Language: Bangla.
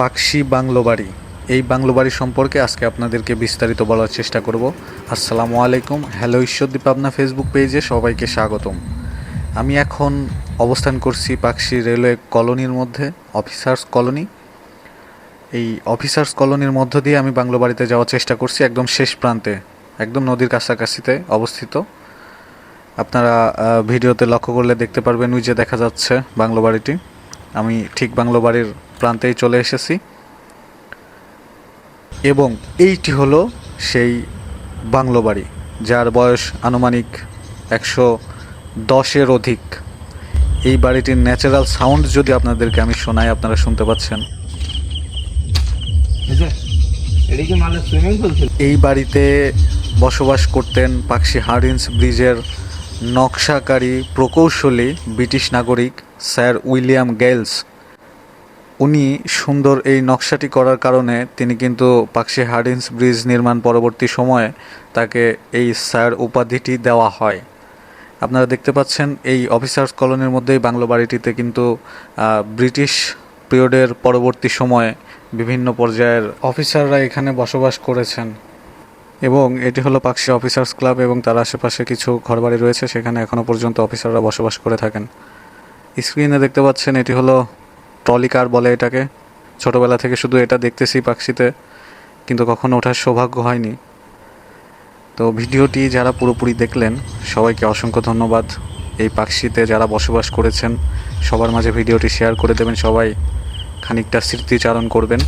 পাকশি বাংলো বাড়ি। এই বাংলো বাড়ি সম্পর্কে আজকে আপনাদেরকে বিস্তারিত বলার চেষ্টা করব। আসসালামু আলাইকুম, হ্যালো ঈশ্বরদীপ আপনার ফেসবুক পেজে সবাইকে স্বাগতম। আমি এখন অবস্থান করছি পাকশি রেলওয়ে কলোনির মধ্যে, অফিসার্স কলোনি। এই অফিসার্স কলোনির মধ্য দিয়ে আমি বাংলো বাড়িতে যাওয়ার চেষ্টা করছি একদম শেষ প্রান্তে, একদম নদীর কাছাকাছিতে অবস্থিত। আপনারা ভিডিওতে লক্ষ্য করলে দেখতে পারবেন, ওই যে দেখা যাচ্ছে বাংলো বাড়িটি। আমি ঠিক বাংলো বাড়ির প্রান্তেই চলে এসেছি। এবং এইটি হলো সেই বাংলো বাড়ি যার বয়স আনুমানিক একশো দশের অধিক। এই বাড়িটির ন্যাচারাল সাউন্ড যদি আপনাদেরকে আমি শোনাই আপনারা শুনতে পাচ্ছেন। এই বাড়িতে বসবাস করতেন পাকশি হার্ডিন্স ব্রিজের নকশাকারী প্রকৌশলী ব্রিটিশ নাগরিক স্যার উইলিয়াম গেলস উনি সুন্দর এই নকশাটি করার কারণে তিনি কিন্তু পাকশি হার্ডিন্স ব্রিজ নির্মাণ পরবর্তী সময়ে তাকে এই স্যার উপাধিটি দেওয়া হয়। আপনারা দেখতে পাচ্ছেন এই অফিসার্স কলোনির মধ্যেই বাংলো বাড়িটিতে কিন্তু ব্রিটিশ পিরিয়ডের পরবর্তী সময়ে বিভিন্ন পর্যায়ের অফিসাররা এখানে বসবাস করেছেন। এবং এটি হলো পাকশি অফিসার্স ক্লাব এবং তার আশেপাশে কিছু ঘরবাড়ি রয়েছে, সেখানে এখনও পর্যন্ত অফিসাররা বসবাস করে থাকেন। স্ক্রিনে দেখতে পাচ্ছেন এটি হলো ট্রলি কার বলে এটাকে? ছোটোবেলা থেকে শুধু এটা দেখতেছি পাকশিতে কিন্তু কখনো ওঠার সৌভাগ্য হয়নি। তো ভিডিওটি যারা পুরোপুরি দেখলেন, সবাইকে অসংখ্য ধন্যবাদ। এই পাকশিতে যারা বসবাস করেছেন, সবার মাঝে ভিডিওটি শেয়ার করে দেবেন সবাই। খানিকটা স্মৃতিচারণ করবেন?